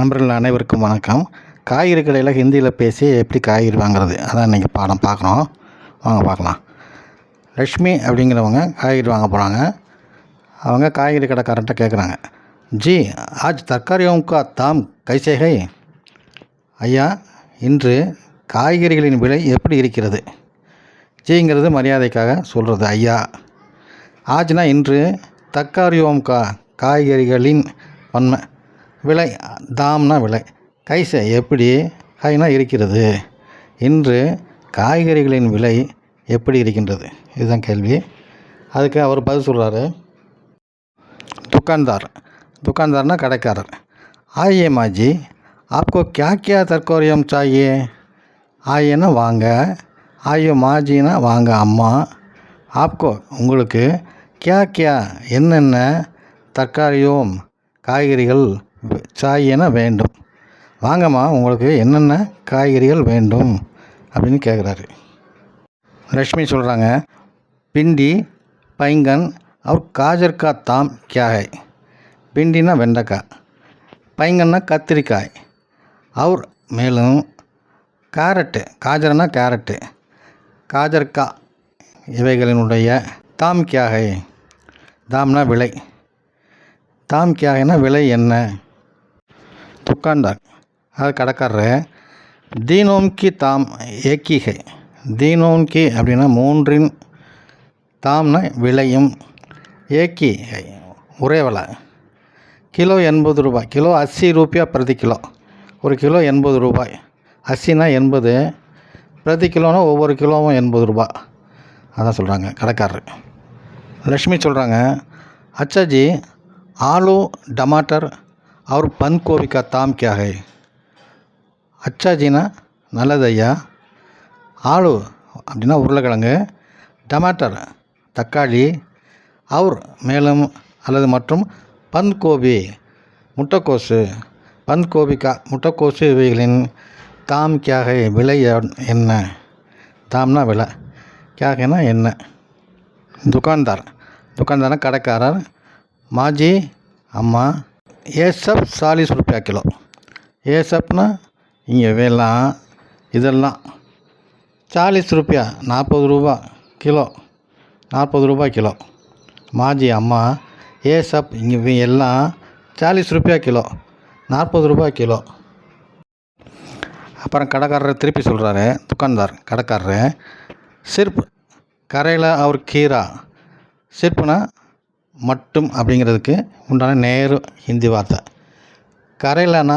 நண்பர்கள் அனைவருக்கும் வணக்கம். காய்கறி கடையில் ஹிந்தியில் பேசி எப்படி காய்கறி வாங்குறது? அதான் இன்றைக்கி பாடம் பார்க்குறோம் வாங்க பார்க்கலாம். லக்ஷ்மி அப்படிங்கிறவங்க காய்கறி வாங்க போகிறாங்க அவங்க காய்கறி கடைக்காரன்ட்ட கேட்குறாங்க ஜி ஆஜ் தர்காரியோं தாம் கைசேகை ஐயா இன்று காய்கறிகளின் விலை எப்படி இருக்கிறது? ஜிங்கிறது மரியாதைக்காக சொல்கிறது ஐயா. ஆஜ்னா இன்று தக்காரியோம் கா காய்கறிகளின் வன்மை விலை தாம்னா விலை. கைசை எப்படி ஹைனா இருக்கிறது? இன்று காய்கறிகளின் விலை எப்படி இருக்கின்றது? இதுதான் கேள்வி. அதுக்கு அவர் பதில் சொல்கிறாரு துக்கான்தார். துக்கான்தார்னா கடைக்காரர். ஆயே மாஜி ஆப்கோ கியா கியா தற்கோரியம் சாயே? ஆயேனா வாங்க. ஆயோ மாஜினா வாங்க அம்மா. ஆப்கோ உங்களுக்கு கியா கியா என்னென்ன தற்காரியம் காய்கறிகள் சாயேனா வேண்டும். வாங்கம்மா உங்களுக்கு என்னென்ன காய்கறிகள் வேண்டும்? அப்படின்னு கேட்குறாரு லக்ஷ்மி சொல்கிறாங்க பிண்டி பைங்கன் அவர் காஜர் தாம் கியாகை. பிண்டினா வெண்டைக்காய் பைங்கன்னா கத்திரிக்காய். அவர் மேலும் கேரட்டு காஜர்னா கேரட்டு. காஜர்கா இவைகளினுடைய தாம் கியாகை. தாம்னா விலை. தாம் கியாகைனா விலை என்ன? துக்காண்டாங் அது கடைக்காரர் தீனோம்கி தாம் ஏக்கிகை. தீனோம்கி அப்படின்னா மூன்றின் தாம்னா விலையும் ஏக்கி ஒரே விலை. கிலோ எண்பது ரூபாய். கிலோ அஸ்ஸி ரூபியா பிரதி கிலோ. ஒரு கிலோ எண்பது ரூபாய். அஸ்ஸினா எண்பது. பிரதி கிலோனா ஒவ்வொரு கிலோவும் எண்பது ரூபாய். அதான் சொல்கிறாங்க கடைக்காரர் லக்ஷ்மி சொல்கிறாங்க அச்சாஜி ஆலு டமாட்டர் और बंद गोभी का दाम क्या है अच्छा ஜினா நல்லது ஐயா ஆலு அப்படின்னா உருளைக்கிழங்கு டமாட்டர் தக்காளி அவர் மேலும் அல்லது மற்றும் பந்த் கோபி முட்டைக்கோசு பந்த் கோபிக்கா முட்டைக்கோசு இவைகளின் தாம் கியாக விலை என்ன தாம்னா விலை கியாகனா என்ன दुकानदार दुकानदार கடைக்காரர் மாஜி அம்மா ஏசப் சப் சாலிஸ் ரூபாய் கிலோ ஏசப்னா இங்கே வேலாம் இதெல்லாம். சாலிஸ் ரூபாய் நாற்பது ரூபா கிலோ நாற்பது ரூபாய் கிலோ. மாஜி அம்மா ஏ சப் இங்கே எல்லாம் சாலிஸ் ரூபாய் கிலோ நாற்பது ரூபாய் கிலோ. அப்புறம் கடைக்காரர் திருப்பி சொல்கிறாரு துக்கான்தார் கடைக்காரரு சிர்ப் கரையில் அவர் கீரா. சிற்பனா மட்டும் அப்படிங்கிறதுக்கு உண்டான நேரு ஹிந்தி வார்த்தை. கரையிலனா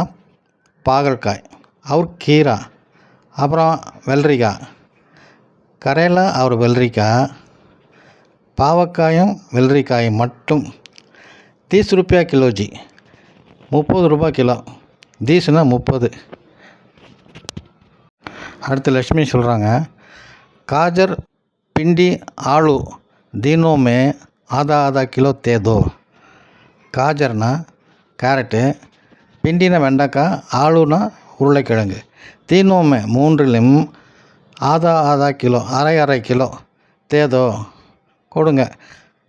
பாகற்காய் அவர் கீரா அப்புறம் வெள்ளரிக்காய் கரையில் அவர் வெள்ளரிக்காய் பாவக்காயும் வெள்ளரிக்காயும் மட்டும். தீஸ் ரூபாய் கிலோஜி முப்பது ரூபாய் கிலோ. தீஸ்னால் முப்பது. அடுத்து லக்ஷ்மி சொல்கிறாங்க காஜர் பிண்டி ஆளு தீனோமே ಆದಾ ஆதா கிலோ தேதோ ಕಾಜರ್ನ கேரட்டு ಪಿಂಡಿನ வெண்டைக்காய் ஆலூனா உருளைக்கிழங்கு. தீனோமே மூன்றிலும் ஆதா ஆதா கிலோ அரை அரை கிலோ தேதோ கொடுங்க.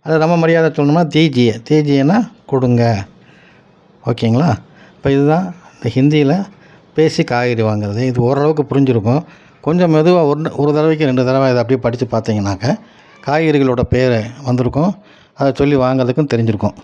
அது நம்ம மரியாதை சொல்லணும்னா தீஜிய. தீஜியனா கொடுங்க. ஓகேங்களா? இப்போ இதுதான் இந்த ஹிந்தியில் பேசி காய்கறி வாங்குறது. இது ஓரளவுக்கு புரிஞ்சிருக்கும். கொஞ்சம் மெதுவாக ஒரு ஒரு தடவைக்கு ரெண்டு தடவை இதை அப்படியே படித்து பார்த்தீங்கன்னாக்க காய்கறிகளோட பேர் வந்திருக்கும். அதை சொல்லி வாங்குறதுக்கும் தெரிஞ்சிருக்கும்.